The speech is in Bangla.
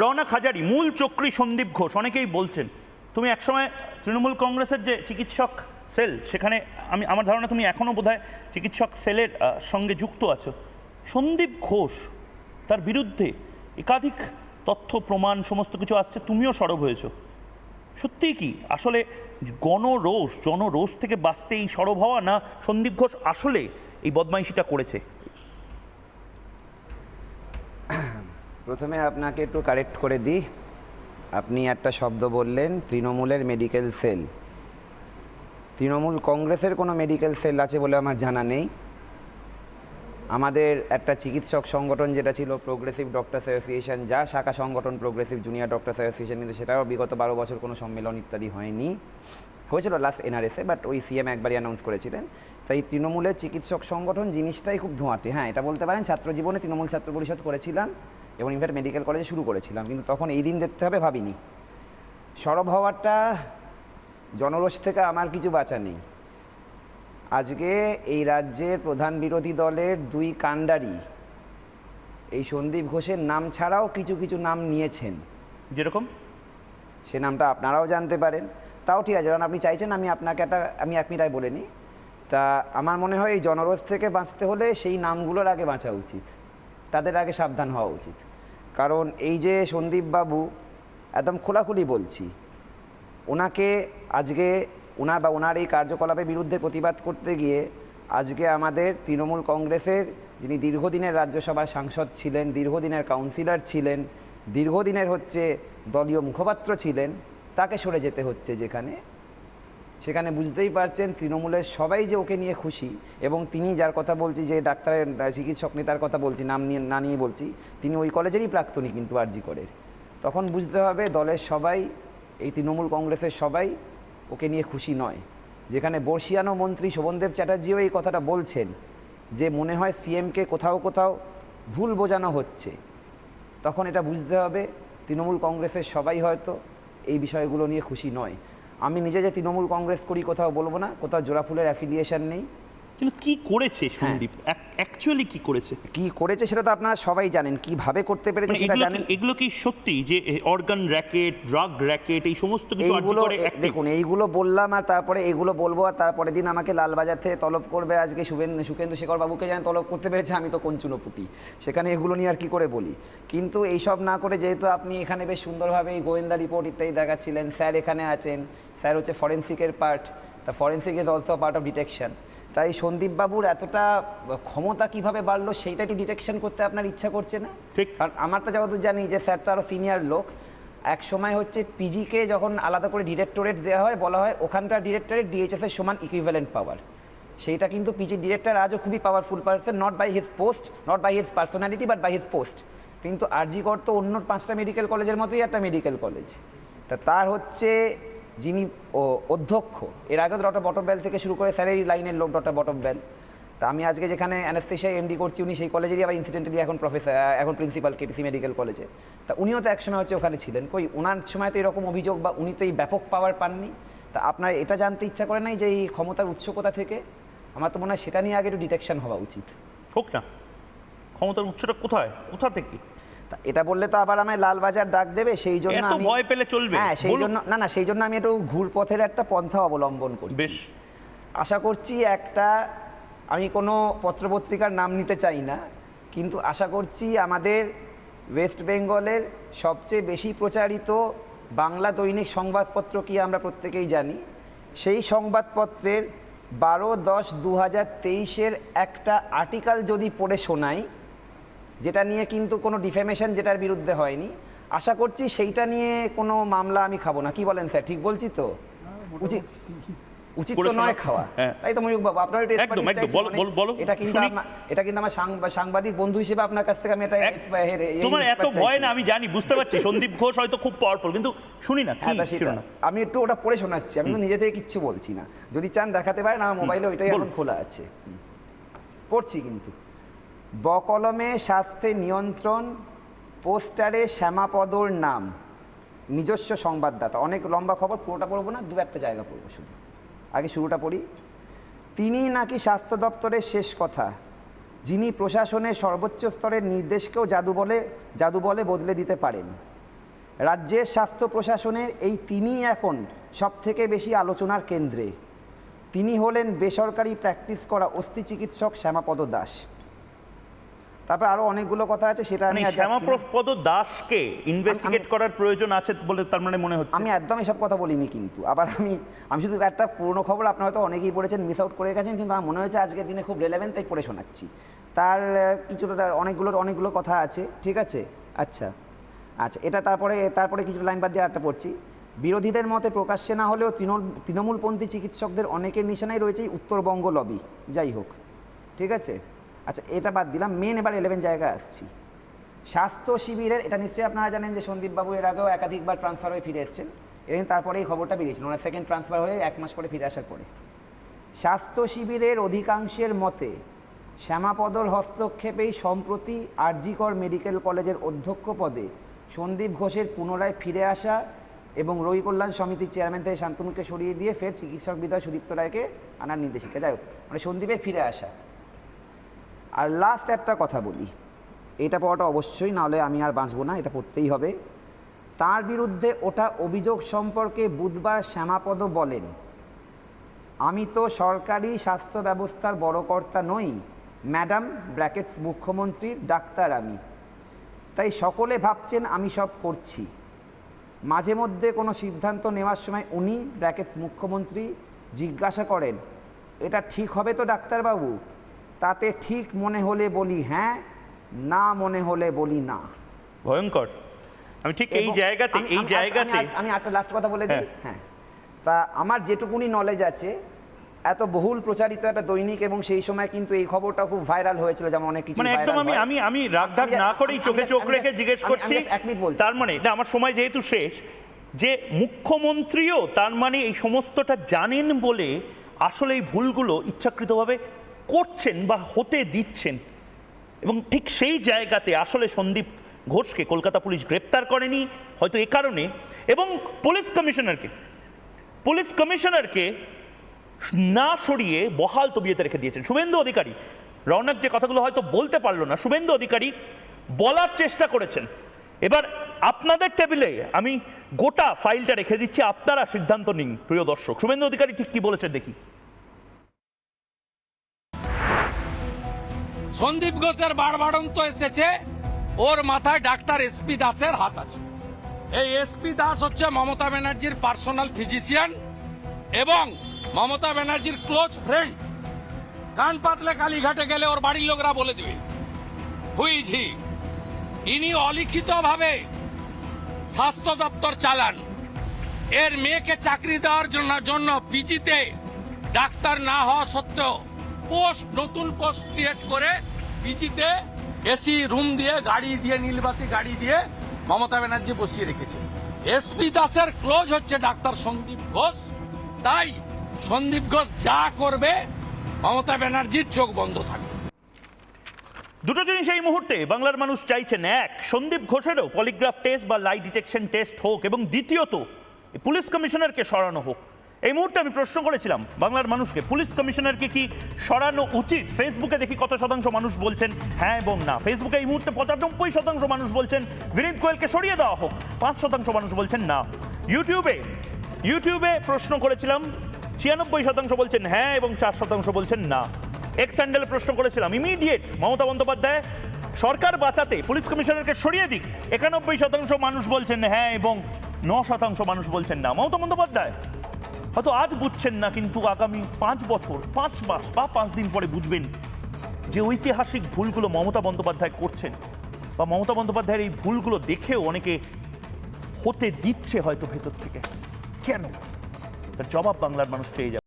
রওনা হাজারি মূল চক্রী সন্দীপ ঘোষ, অনেকেই বলছেন, তুমি একসময় তৃণমূল কংগ্রেসের যে চিকিৎসক সেল, সেখানে আমি, আমার ধারণা তুমি এখনও বোধহয় চিকিৎসক সেলের সঙ্গে যুক্ত আছো। সন্দীপ ঘোষ, তার বিরুদ্ধে একাধিক তথ্য, প্রমাণ, সমস্ত কিছু আসছে, তুমিও সরব হয়েছো। সত্যিই কি? আসলে গণরোষ, জনরোষ থেকে বাঁচতে এই সরব হওয়া না সন্দীপ ঘোষ আসলে এই বদমাইশিটা করেছে? প্রথমে আপনাকে একটু কারেক্ট করে দিই। আপনি একটা শব্দ বললেন, তৃণমূলের মেডিকেল সেল তৃণমূল কংগ্রেসের কোনো মেডিকেল সেল আছে বলে আমার জানা নেই। আমাদের একটা চিকিৎসক সংগঠন যেটা ছিল প্রোগ্রেসিভ ডক্টরস অ্যাসোসিয়েশন যা শাখা সংগঠন প্রোগ্রেসিভ জুনিয়র ডক্টরস অ্যাসোসিয়েশন কিন্তু সেটাও বিগত বারো বছর কোনো সম্মেলন ইত্যাদি হয়নি। হয়েছিল লাস্ট এনআরএসে বাট ওই সিএম একবারই অ্যানাউন্স করেছিলেন। তাই তৃণমূলের চিকিৎসক সংগঠন জিনিসটাই খুব ধোঁয়াটে। হ্যাঁ এটা বলতে পারেন ছাত্র জীবনে তৃণমূল ছাত্র পরিষদ করেছিলাম এবং ইনফ্যাক্ট মেডিকেল কলেজে শুরু করেছিলাম, কিন্তু তখন এই দিন দেখতে হবে ভাবিনি। সরব হওয়াটা জনরোষ থেকে আমার কিছু বাঁচা নেই। আজকে এই রাজ্যের প্রধান বিরোধী দলের দুই কাণ্ডারি এই সন্দীপ ঘোষের নাম ছাড়াও কিছু কিছু নাম নিয়েছেন। যেরকম? সে নামটা আপনারাও জানতে পারেন। তাও ঠিক আছে যখন আপনি চাইছেন আমি আপনাকে একটা আমি এক মিনিটায় বলে নিই। তা আমার মনে হয় এই জনরোষ থেকে বাঁচতে হলে সেই নামগুলোর আগে বাঁচা উচিত। তাদের আগে সাবধান হওয়া উচিত। কারণ এই যে সন্দীপবাবু একদম খোলাখুলি বলছি ওনাকে আজকে ওনার বা ওনার এই কার্যকলাপের বিরুদ্ধে প্রতিবাদ করতে গিয়ে আজকে আমাদের তৃণমূল কংগ্রেসের যিনি দীর্ঘদিনের রাজ্যসভার সাংসদ ছিলেন, দীর্ঘদিনের কাউন্সিলর ছিলেন, দীর্ঘদিনের হচ্ছে দলীয় মুখপাত্র ছিলেন, তাকে সরে যেতে হচ্ছে যেখানে। সেখানে বুঝতেই পারছেন তৃণমূলের সবাই যে ওকে নিয়ে খুশি এবং তিনি যার কথা বলছি, যে ডাক্তারের চিকিৎসক নেতার কথা বলছি, নাম নিয়ে, না নিয়ে বলছি, তিনি ওই কলেজেরই প্রাক্তনী কিন্তু আরজি করের। তখন বুঝতে হবে দলের সবাই, এই তৃণমূল কংগ্রেসের সবাই ওকে নিয়ে খুশি নয়। যেখানে বর্ষিয়ানো মন্ত্রী শোভনদেব চ্যাটার্জিও এই কথাটা বলছেন যে মনে হয় সিএমকে কোথাও কোথাও ভুল বোঝানো হচ্ছে। তখন এটা বুঝতে হবে তৃণমূল কংগ্রেসের সবাই হয়তো এই বিষয়গুলো নিয়ে খুশি নয়। আমি নিজে যে তৃণমূল কংগ্রেস করি কোথাও বলব না কোথাও জোড়াফুলের অ্যাফিলিয়েশন নেই। কিন্তু কি করেছে সন্দীপ অ্যাকচুয়ালি কি করেছে? কি করেছে সেটা তো আপনারা সবাই জানেন কীভাবে করতে পেরেছে মানে সেটা জানেন? এগুলো কি সত্যি যে অর্গান র্যাকেট ড্রাগ র্যাকেট এই সমস্ত কিছু এইগুলো দেখুন এইগুলো বললাম আর তারপরে এগুলো বলব আর তারপরে দিন আমাকে লালবাজার থেকে তলব করবে আজকে শুভেন্দু সুখেন্দু শেখর বাবুকে যেন তলব করতে পেরেছে আমি তো কঞ্চুনপুটি সেখানে এগুলো নিয়ে আর কি করে বলি? কিন্তু এইসব না করে যেহেতু আপনি এখানে বেশ সুন্দরভাবে এই গোয়েন্দা রিপোর্ট ইত্যাদি দেখাচ্ছিলেন স্যার এখানে আছেন স্যার হচ্ছে ফরেন্সিকের পার্ট তা forensic is also part of detection তাই সন্দীপবাবুর এতটা ক্ষমতা কীভাবে বাড়লো সেইটা একটু ডিটেকশন করতে আপনার ইচ্ছা করছে না? ঠিক। কারণ আমার তো যতদূর জানি যে স্যার তো আরও সিনিয়র লোক। এক সময় হচ্ছে পিজিকে যখন আলাদা করে ডিরেক্টরেট দেওয়া হয় বলা হয় ওখানকার ডিরেক্টরেট ডিএইচএস এর সমান ইকুইভ্যালেন্ট পাওয়ার সেইটা কিন্তু পিজি ডিরেক্টর আজও খুবই powerful person not by his post not by his personality but by his post কিন্তু আরজিকর তো অন্য পাঁচটা মেডিকেল কলেজের মতোই একটা মেডিকেল কলেজ তা তার হচ্ছে যিনি অধ্যক্ষ, এর আগে তো ডক্টর বটম বেল থেকে শুরু করে স্যারের লাইনের লোক ডক্টর বটম বেল তা আমি আজকে যেখানে অ্যানাস্থেশিয়া এমডি করছি, উনি সেই কলেজেরই আবার ইনসিডেন্টালি এখন প্রফেসর এখন প্রিন্সিপাল কেটিসি মেডিকেল কলেজে তা উনিও তো একসময় হচ্ছে ওখানে ছিলেন। কই ওনার সময় তো এরকম অভিযোগ বা উনি তো এই ব্যাপক পাওয়ার পাননি। তা আপনার এটা জানতে ইচ্ছা করে নাই যে এই ক্ষমতার উৎস কোথা থেকে? আমার তো মনে হয় সেটা নিয়ে আগে একটু ডিটেকশন হওয়া উচিত। হোক না। ক্ষমতার উৎসটা কোথায়? কোথা থেকে? এটা বললে তো আবার আমায় লালবাজার ডাক দেবে সেই জন্য আমি ভয় পেলে চলবে? হ্যাঁ সেই জন্য না না সেই জন্য আমি একটু ঘুরপথের একটা পন্থা অবলম্বন করি বেশ। আশা করছি একটা আমি কোনো পত্রপত্রিকার নাম নিতে চাই না কিন্তু আশা করছি আমাদের ওয়েস্ট বেঙ্গলের সবচেয়ে বেশি প্রচারিত বাংলা দৈনিক সংবাদপত্র কি আমরা প্রত্যেকেই জানি? সেই সংবাদপত্রের বারো দশ দু হাজার তেইশের একটা আর্টিকেল যদি পড়ে শোনাই যেটা নিয়ে কিন্তু কোনো ডিফেমেশন যেটার বিরুদ্ধে হয়নি। আশা করছি সেইটা নিয়ে কোনো মামলা আমি খাব না। কি বলেন স্যার ঠিক বলছি তো? উচিত উচিত তো নয় খাওয়া। হ্যাঁ। তাই তো ময়ূক বাবু আপনার বলো। এটা কিন্তু। এটা কিন্তু আমার সাংবাদিক বন্ধু হিসেবে আপনার কাছ থেকে আমি এটা তোমার এত ভয় না আমি জানি বুঝতে পারছি। সন্দীপ ঘোষ হয়তো খুব পাওয়ারফুল কিন্তু শুনি না কি হ্যাঁ তা সেটা। শিরোনাম? আমি একটু ওটা পড়ে শোনাচ্ছি। আমি তো নিজে থেকে কিচ্ছু বলছি না। যদি চান দেখাতে পারেন আমার মোবাইলে ওইটাই এখন খোলা আছে। পড়ছি কিন্তু। বকলমে স্বাস্থ্যে নিয়ন্ত্রণ, পোস্টারে শ্যামাপদর নাম। নিজস্ব সংবাদদাতা। অনেক লম্বা খবর, পুরোটা পড়ব না, দু একটা জায়গা পড়ব শুধু। আগে শুরুটা পড়ি। তিনি নাকি স্বাস্থ্য দপ্তরের শেষ কথা। যিনি প্রশাসনের সর্বোচ্চ স্তরের নির্দেশকেও জাদু বলে জাদু বলে বদলে দিতে পারেন। রাজ্যের স্বাস্থ্য প্রশাসনের এই তিনিই এখন সবথেকে বেশি আলোচনার কেন্দ্রে। তিনি হলেন বেসরকারি প্র্যাকটিস করা অস্থি চিকিৎসক শ্যামাপদ দাস। তারপর আরও অনেকগুলো কথা আছে সেটা আমি মানে আর না। শ্যামাপ্রপদ দাসকে ইনভেস্টিগেট করার প্রয়োজন আছে বলে তার মানে মনে হচ্ছে। আমি একদম এসব কথা বলিনি কিন্তু আবার আমি আমি শুধু একটা পুরনো খবর আপনারা হয়তো অনেকেই পড়েছেন মিস আউট করে গেছেন কিন্তু আমার মনে হয়েছে আজকের দিনে খুব রেলেভেন্ট তাই পড়ে শোনাচ্ছি। তার কিছুটা অনেকগুলো অনেকগুলো কথা আছে ঠিক আছে? আচ্ছা আচ্ছা এটা তারপরে তারপরে কিছু লাইন বাদ দিয়ে একটা পড়ছি। বিরোধীদের মতে প্রকাশ্যে না হলেও তৃণ- তৃণমূলপন্থী চিকিৎসকদের অনেকের নিশানায় রয়েছে উত্তরবঙ্গ লবি যাই হোক ঠিক আছে? আচ্ছা এটা বাদ দিলাম। মেন এবার ইলেভেন জায়গায় আসছি। স্বাস্থ্য শিবিরের, এটা নিশ্চয়ই আপনারা জানেন যে সন্দীপবাবু এর আগেও একাধিকবার ট্রান্সফার হয়ে ফিরে এসেছেন। এদিন তারপরে এই খবরটা বেরিয়েছিল। ওনার সেকেন্ড ট্রান্সফার হয়ে এক মাস পরে ফিরে আসার পরে। স্বাস্থ্য শিবিরের অধিকাংশের মতে শ্যামাপদর হস্তক্ষেপেই সম্প্রতি আরজিকর মেডিকেল কলেজের অধ্যক্ষ পদে সন্দীপ ঘোষের পুনরায় ফিরে আসা এবং রোগী কল্যাণ সমিতির চেয়ারম্যান থেকে শান্তনুকে সরিয়ে দিয়ে ফের চিকিৎসক বিদ্যায় সুদীপ্ত রায়কে আনার নির্দেশিকা। যাই হোক মানে সন্দীপের ফিরে আসা। আর লাস্ট একটা কথা বলি। এটা পড়াটা অবশ্যই, নাহলে আমি আর বাঁচবো না, এটা পড়তেই হবে। তার বিরুদ্ধে ওটা অভিযোগ সম্পর্কে বুধবার শ্যামাপদ বলেন, আমি তো সরকারি স্বাস্থ্য ব্যবস্থার বড় কর্তা নই ম্যাডাম ব্র্যাকেটস মুখ্যমন্ত্রীর ডাক্তার আমি। তাই সকলে ভাবছেন আমি সব করছি। মাঝে মধ্যে কোনো সিদ্ধান্ত নেওয়ার সময় উনি ব্র্যাকেটস মুখ্যমন্ত্রী, জিজ্ঞাসা করেন, এটা ঠিক হবে তো ডাক্তারবাবু? তাতে ঠিক মনে হলে বলি হ্যাঁ না মনে হলে বলি না। ভয়ঙ্কর। আমি ঠিক এই জায়গাতে এই জায়গাতে আমি- একটা লাস্ট কথা বলে দিই। হ্যাঁ। হ্যাঁ। তা আমার যেটুকুনি নলেজ আছে এত বহুল প্রচারিত একটা দৈনিক এবং সেই সময় কিন্তু এই খবরটা খুব ভাইরাল হয়েছিল যেমন অনেক কিছু মানে একদম আমি আমি আমি রাগ ঢাক না করেই চোখে চোখ রেখে জিজ্ঞেস করছি এক মিনিট বলছি। তার মানে না আমার সময় যেহেতু শেষ যে মুখ্যমন্ত্রীও তার মানে এই সমস্তটা জানেন বলে আসলে এই ভুলগুলো ইচ্ছাকৃতভাবে করছেন বা হতে দিচ্ছেন। এবং ঠিক সেই জায়গাতে আসলে সন্দীপ ঘোষকে কলকাতা পুলিশ গ্রেপ্তার করেনি, হয়তো এ কারণে। এবং পুলিশ কমিশনারকে পুলিশ কমিশনারকে না সরিয়ে বহাল তবিয়তে রেখে দিয়েছেন। শুভেন্দু অধিকারী, রৌনক যে কথাগুলো হয়তো বলতে পারল না, শুভেন্দু অধিকারী বলার চেষ্টা করেছেন। এবার আপনাদের টেবিলে আমি গোটা ফাইলটা রেখে দিচ্ছি, আপনারা সিদ্ধান্ত নিন, প্রিয় দর্শক। শুভেন্দু অধিকারী ঠিক কী বলেছেন দেখি। সন্দীপ ঘোষের বাড়বাড়ন্ত এসেছে। ওর মাথায় ডাক্তার এসপি দাসের হাত আছে। এই এসপি দাস হচ্ছে মমতা ব্যানার্জির পার্সোনাল ফিজিশিয়ান এবং মমতা ব্যানার্জির ক্লোজ ফ্রেন্ড। কান পাতলে কালীঘাটে গেলে ওর বাড়ির লোকরা বলে দিবে। হুইঝি ইনি অলিখিতভাবে স্বাস্থ্য দপ্তর চালান। এর মেয়েকে চাকরি দেওয়ার জন্য জন্য পিজিতে ডাক্তার না হওয়া সত্ত্বেও পোস্ট নতুন পোস্ট ক্রিয়েট করে পিজিতে এসি রুম দিয়ে গাড়ি দিয়ে, নীলবাতি গাড়ি দিয়ে মমতা ব্যানার্জি বসিয়ে রেখেছে। এসপি দাসের ক্লোজ হচ্ছে ডাক্তার সন্দীপ ঘোষ। তাই সন্দীপ ঘোষ যা করবে, মমতা ব্যানার্জির চোখ বন্ধ থাকবে। দুটো জিনিস এই মুহূর্তে বাংলার মানুষ চাইছেন। এক, সন্দীপ ঘোষেরও পলিগ্রাফ টেস্ট বা লাই ডিটেকশন টেস্ট হোক এবং দ্বিতীয়ত পুলিশ কমিশনারকে সরানো হোক। এই মুহূর্তে আমি প্রশ্ন করেছিলাম, বাংলার মানুষকে, পুলিশ কমিশনারকে কি সরানো উচিত? ফেসবুকে দেখি কত শতাংশ মানুষ বলছেন হ্যাঁ এবং না। ফেসবুকে এই মুহূর্তে পঁচানব্বই শতাংশ মানুষ বলছেন বিনীত গোয়েলকে সরিয়ে দেওয়া হোক। পাঁচ শতাংশ মানুষ বলছেন না। ইউটিউবে ইউটিউবে প্রশ্ন করেছিলাম, ছিয়ানব্বই শতাংশ বলছেন হ্যাঁ এবং চার শতাংশ বলছেন না। এক্স স্যান্ডেলে প্রশ্ন করেছিলাম ইমিডিয়েট মমতা বন্দ্যোপাধ্যায়, সরকার বাঁচাতে পুলিশ কমিশনারকে সরিয়ে দিক। একানব্বই শতাংশ মানুষ বলছেন হ্যাঁ এবং ন শতাংশ মানুষ বলছেন না। মমতা বন্দ্যোপাধ্যায় হয়তো আজ বুঝছেন না, কিন্তু আগামী পাঁচ বছর, পাঁচ মাস বা পাঁচ দিন পরে বুঝবেন যে ঐতিহাসিক ভুলগুলো মমতা বন্দ্যোপাধ্যায় করছেন। বা মমতা বন্দ্যোপাধ্যায়ের এই ভুলগুলো দেখেও অনেকে হতে দিচ্ছে হয়তো ভেতর থেকে। কেন? তার জবাব বাংলার মানুষ চেয়ে যাবে।